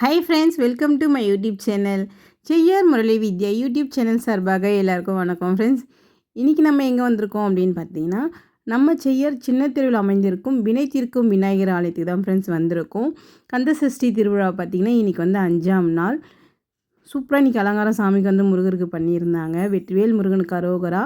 Hi friends welcome to my YouTube channel Cheyyar Murali Vidya YouTube channel சார்பாக எல்லாருக்கும் வணக்கம் friends இன்றைக்கி நம்ம எங்கே வந்திருக்கோம் அப்படின்னு பார்த்தீங்கன்னா நம்ம செய்யார் சின்ன தெருவில் அமைந்திருக்கும் வினை தீர்க்கும் விநாயகர் ஆலயத்துக்கு தான் ஃப்ரெண்ட்ஸ் வந்திருக்கோம் கந்த சஷ்டி திருவிழா பார்த்திங்கன்னா இன்றைக்கி வந்து அஞ்சாம் நாள் சூப்பராக இன்றைக்கி அலங்காரம் சாமிக்கு வந்து முருகருக்கு பண்ணியிருந்தாங்க. வெற்றிவேல் முருகனுக்கு அரோகரா.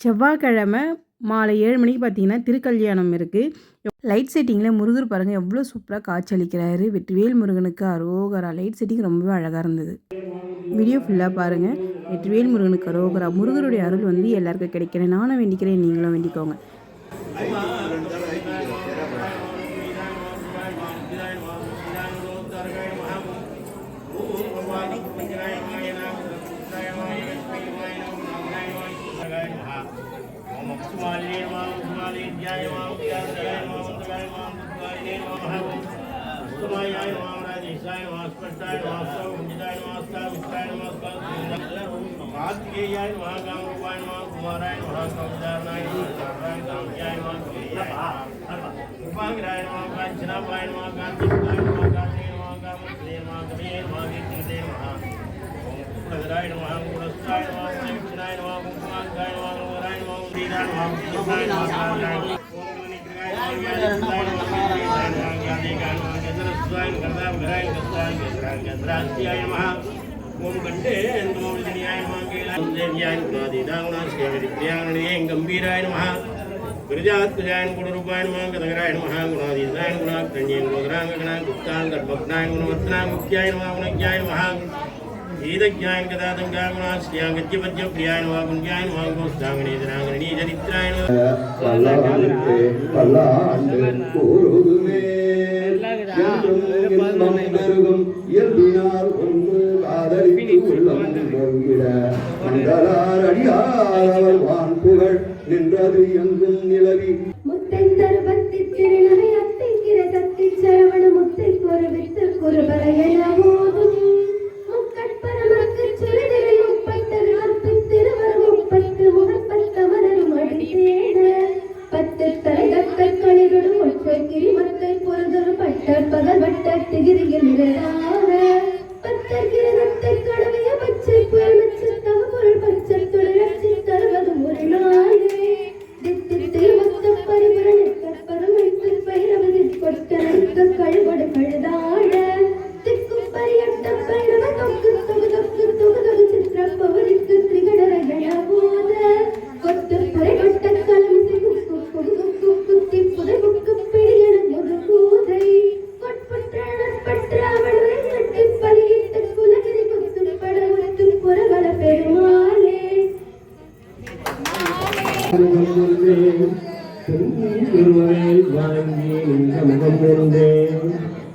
செவ்வாய்க்கிழமை மாலை ஏழு மணிக்கு பார்த்தீங்கன்னா திருக்கல்யாணம் இருக்குது லைட் செட்டிங்கில் முருகர் பாருங்கள் எவ்வளோ சூப்பராக காட்சியளிக்கிறாரு. வெற்றிவேல் முருகனுக்கு அரோகரா. லைட் செட்டிங் ரொம்பவே அழகாக இருந்தது. வீடியோ ஃபுல்லாக பாருங்கள் வெற்றிவேல் முருகனுக்கு அரோகரா. முருகருடைய அருள் வந்து எல்லாருக்கும் கிடைக்கிறேன் நானும் வேண்டிக்கிறேன் நீங்களும் வேண்டிக்கோங்க. कुमारी माम कुमारी जय माम जय माम जय माम कुमारी माम कुमारी माम राजेशाय माम स्पर्शाय माम सौजिताय माम सावित्राय माम कार्तिकेयाय माम गाम रूपाय माम कुमाराय माम कविदानाय माम चाराय गाम जय माम उपाग्राय माम कांचनापाय माम गांधीपाय माम गांधी माम गाम श्री माम कविये माम गीतिदेव माम கந்தாய் கந்திராஸ்தியாய் நமः ஓம் கண்டே நமோஜனியாய் நமः கேளாய் தேவியாய் குணாதீதாகுணா ஸ்ரீவித்யாங்கணே கம்பீராய் நமः गिरिजात्मजायन गुणरूपायन नमः गदगराय नमः गुणाधीनाय नमः कन्येन गोदरांगगणाय गुप्तां गर्भग्नाय गुणवत्नां गुप्त्याय नमः गुणज्ञाय नमः ஈதஜாயன் கதாதங்காகுணா ஸ்ரீயாங்கத்யபத்ய பிரியாய நவா कदा நவா கோஸ்தாங்கனே தராங்கனே சரித்ராய நவா பல்லாண்டு பல்லாண்டு கூறுதுமே என்றும் இன்பம் பெருகும் இயல்பினால் ஒன்று காதலித்து உள்ளம் மண்டலார் அடியார் வான் புகழ் நின்றது எங்கும் நிலவி திருநகை அத்தைக்கிற தத்தி சரவண முத்தை கொரு வித்து குருபரையன போதும் முக்கட்பரமக்கு சுருதிரை முப்பத்தரு அற்பித்திருவர் ஒற்றை கிரிமத்தை பொருதொரு பட்ட பகல் வட்ட திகிரிகின்ற முகம் ஒன்றே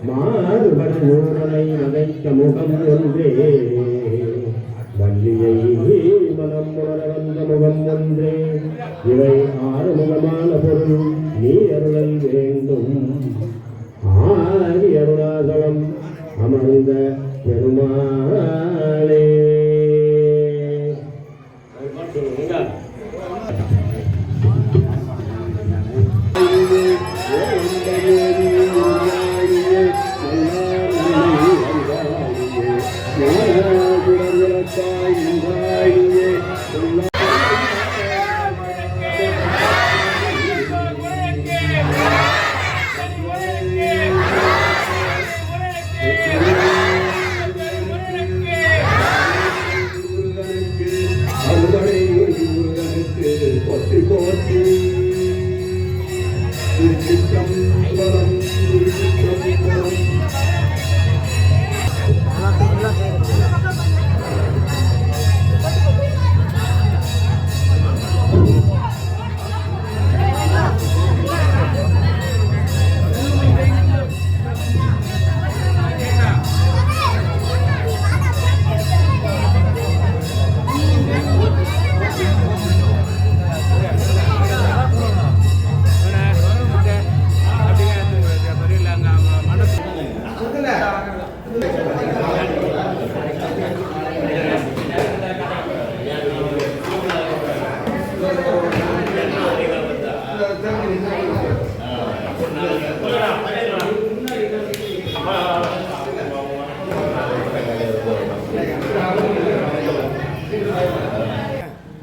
மாறுபடு நூறலை வதைக்க முகம் ஒன்றே. வள்ளியை மனம் உணர வந்த முகம் ஒன்றே. இவை ஆறுமுகமான பொருள் நீ அருளல் வேண்டும். ஆதி அருணாசலம் அமர்ந்த பெருமாளே.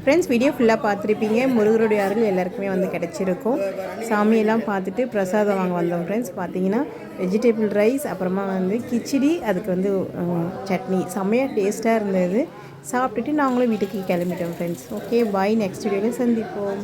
ஃப்ரெண்ட்ஸ் வீடியோ ஃபுல்லாக பார்த்துருப்பீங்க. முருகருடைய அருள் எல்லாருக்குமே வந்து கிடச்சிருக்கும். சாமியெல்லாம் பார்த்துட்டு பிரசாதம் வாங்க வந்தோம் ஃப்ரெண்ட்ஸ் பார்த்தீங்கன்னா வெஜிடபிள் ரைஸ் அப்புறமா வந்து கிச்சடி அதுக்கு வந்து சட்னி. செம்மையாக டேஸ்ட்டாக இருந்தது. சாப்பிட்டுட்டு நாங்களும் வீட்டுக்கு கிளம்பிட்டோம் ஃப்ரெண்ட்ஸ் ஓகே பாய் நெக்ஸ்ட் வீடியோவில் சந்திப்போம்.